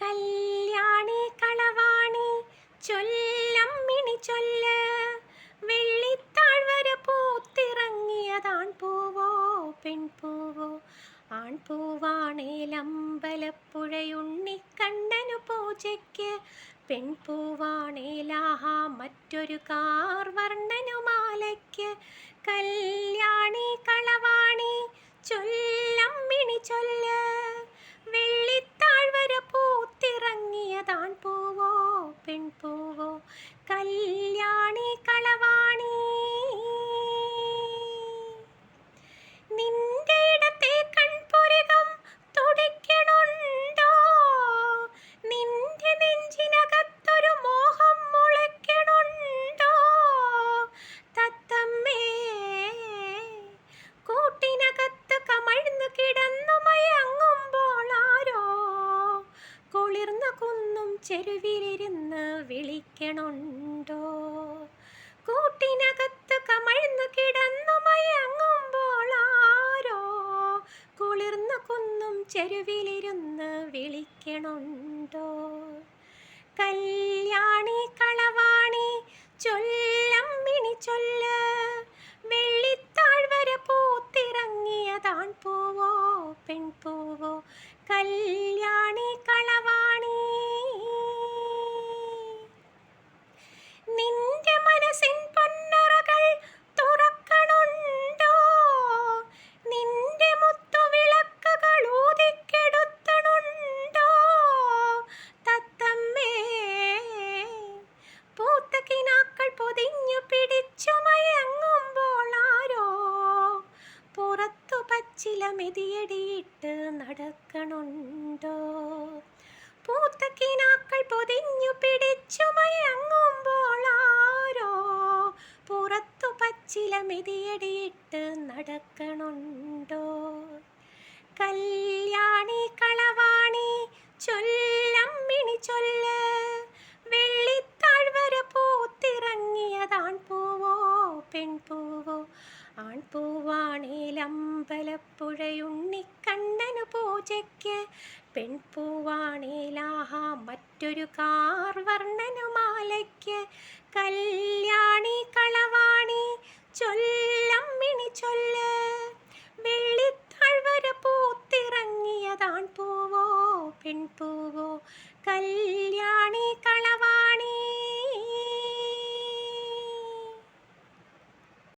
കല്യാണി കളവാണി. ചൊല്ലമ്മിണി ചൊല്ല്. വെള്ളിത്താഴ്വര പൂത്തിറങ്ങിയതാൺ പൂവോ പെൺപൂവോ ആൺപൂവാണേലമ്പലപ്പുഴയുണ്ണിക്കണ്ണനു പൂജയ്ക്ക്. പെൺപൂവാണേലാഹ മറ്റൊരു കാർ വർണനു മാലയ്ക്ക്. കല്യാണി കളവാണി ചൊല്ലമ്മിണി ചൊല്ല്. പൂവോ പെൺപൂവോ കല്യാണി കളവാണി ചെരുവിലിരുന്ന് വിളിക്കണുണ്ടോ? കൂട്ടിനകത്ത് കമഴ്ന്നു കിടന്നു മയങ്ങുമ്പോൾ ആരോ കുളിർന്ന കുന്നും ചെരുവിലിരുന്ന് വിളിക്കണുണ്ടോ? കല്യാണി കളവാണി ചൊല്ലമ്മിണി ചൊല്ല് വെള്ളിത്താഴ്വര പൂത്തിറങ്ങിയതാൺ പൂവോ പെൺപൂവോ? കല്യാണി കളവാണി മെതിയടിയിട്ട് നടക്കണുണ്ടോ? പൂത്ത കിനാക്കൾ പൊതിഞ്ഞു പിടിച്ചു മയങ്ങുമ്പോൾ ആരോ പുറത്തു പച്ചില മെതിയടിയിട്ട് നടക്കണുണ്ടോ? കല്യാണി കളവാണി ചൊല്ലമ്മിണി ചൊല്ല് വെള്ളിത്താഴ്വര പൂത്തിറങ്ങിയതാൺ പൂവോ ആൺപൂവാണേലമ്പലപ്പുഴയുണ്ണിക്കണ്ണനു പൂജയ്ക്ക് പെൺപൂവാണേലാഹാ മറ്റൊരു കാർവർണനു മാലയ്ക്ക്. കല്യാണി കളവാണി ചൊല്ലമ്മിണി ചൊല്ല്. വെള്ളിത്താഴ്വര പൂത്തിറങ്ങിയതാൺ പൂവോ പെൺപൂവോ കല്യാണി